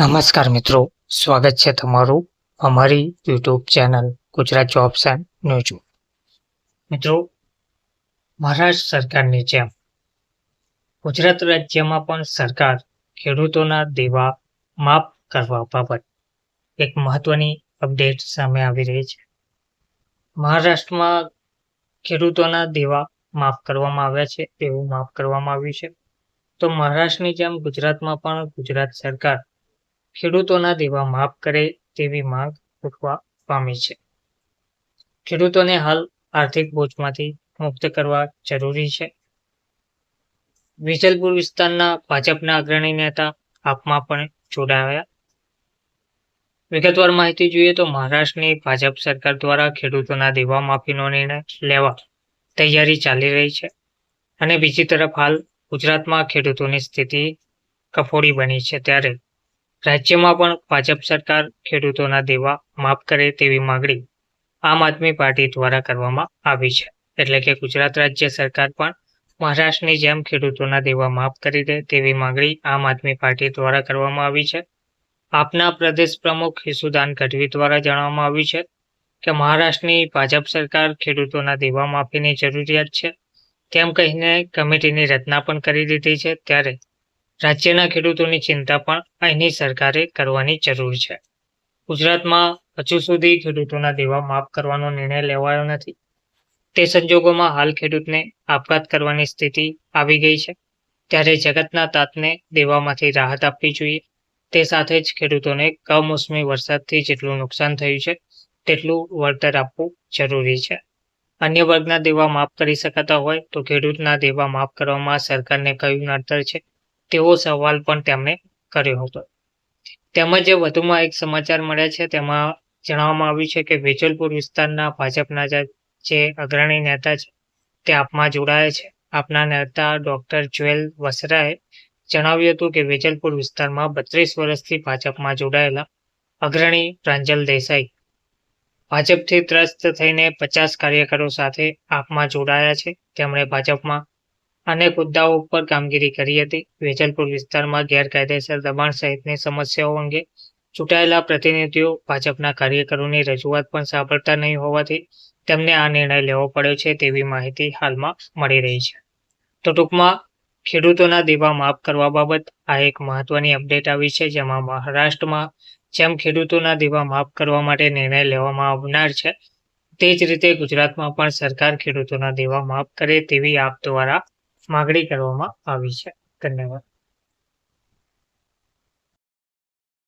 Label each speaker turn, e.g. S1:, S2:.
S1: નમસ્કાર મિત્રો, સ્વાગત છે તમારું અમારી YouTube channel Gujarat jobs and news મિત્રો, મહારાષ્ટ્ર સરકારની જેમ ગુજરાત રાજ્યમાં પણ સરકાર ખેડૂતોના દેવા માફ કરવા બાબત એક મહત્વની અપડેટ સામે આવી રહી છે. મહારાષ્ટ્રમાં ખેડૂતોના દેવા માફ કરવામાં આવ્યા છે તેવું માફ કરવામાં આવ્યું છે. તો મહારાષ્ટ્રની જેમ ગુજરાતમાં પણ ગુજરાત સરકાર ખેડૂતોના દેવા માફ કરે તેવી માંગ ઉઠવા પામી છે. ખેડૂતોને હાલ આર્થિક બોજમાંથી મુક્ત કરવા જરૂરી છે. વિજલપુર વિસ્તારના ભાજપના અગ્રણી નેતા આપમાં પણ જોડાયા. વિગતવાર માહિતી જોઈએ તો મહારાષ્ટ્રની ભાજપ સરકાર દ્વારા ખેડૂતોના દેવા માફીનો નિર્ણય લેવા તૈયારી ચાલી રહી છે અને બીજી તરફ હાલ ગુજરાતમાં ખેડૂતોની સ્થિતિ કફોડી બની છે ત્યારે રાજ્યમાં પણ ભાજપ સરકાર ખેડૂતોના દેવા માફ કરે તેવી માંગણી આમ આદમી પાર્ટી દ્વારા કરવામાં આવી છે. એટલે કે ગુજરાત રાજ્ય સરકાર પણ મહારાષ્ટ્રની જેમ ખેડૂતોના દેવા માફ કરી દે તેવી માંગણી આમ આદમી પાર્ટી દ્વારા કરવામાં આવી છે. આપના પ્રદેશ પ્રમુખ હિસુદાન ગઢવી દ્વારા જણાવવામાં આવ્યું છે કે મહારાષ્ટ્રની ભાજપ સરકાર ખેડૂતોના દેવા માફીની જરૂરિયાત છે. તેમ કહીને કમિટીની રચના પણ કરી દીધી છે. ત્યારે રાજ્યના ખેડૂતોની ચિંતા પણ અહીંની સરકારે કરવાની જરૂર છે. ગુજરાતમાં હજુ સુધી ખેડૂતોના દેવા માફ કરવાનો નિર્ણય લેવાયો નથી. તે સંજોગોમાં હાલ ખેડૂતને આપઘાત કરવાની સ્થિતિ આવી ગઈ છે. ત્યારે જગતના તાતને દેવામાંથી રાહત આપવી જોઈએ. તે સાથે જ ખેડૂતોને કમોસમી વરસાદથી જેટલું નુકસાન થયું છે, તેટલું વળતર આપવું જરૂરી છે. અન્ય વર્ગના દેવા માફ કરી શકાતા હોય તો ખેડૂતના દેવા માફ કરવામાં સરકારને કયું નડતર છે? તેવો સવાલ પણ તેમણે કર્યો હતો. તેમજ વધુમાં એક સમાચાર મળ્યા છે, તેમાં જણાવવામાં આવ્યું છે કે વેજલપુર વિસ્તારના ભાજપના જે અગ્રણી નેતા છે, તે આપમાં જોડાયા છે. આપના નેતા ડોક્ટર જ્વેલ વસરાએ જણાવ્યું હતું કે વેજલપુર વિસ્તારમાં બત્રીસ વર્ષથી ભાજપમાં જોડાયેલા અગ્રણી પ્રાંજલ દેસાઈ ભાજપથી ત્રસ્ત થઈને પચાસ કાર્યકરો સાથે આપમાં જોડાયા છે. તેમણે ભાજપમાં અનેક મુદ્દાઓ ઉપર કામગીરી કરી હતી. વેજલપુર વિસ્તારમાં ગેરકાયદેસર દબાણ સહિતની સમસ્યાઓ અંગે ચૂંટાયેલા પ્રતિનિધિઓ ભાજપના કાર્યકરોની રજૂઆત પણ સાંભળતા નહીં હોવાથી તેમને આ નિર્ણય લેવો પડ્યો છે તેવી માહિતી હાલમાં મળી રહી છે. તો ટૂંકમાં, ખેડૂતોના દેવા માફ કરવા બાબત આ એક મહત્વની અપડેટ આવી છે જેમાં મહારાષ્ટ્રમાં જેમ ખેડૂતોના દેવા માફ કરવા માટે નિર્ણય લેવામાં આવનાર છે તે જ રીતે ગુજરાતમાં પણ સરકાર ખેડૂતોના દેવા માફ કરે તેવી આપ દ્વારા માગણી કરવામાં આવી છે. ધન્યવાદ.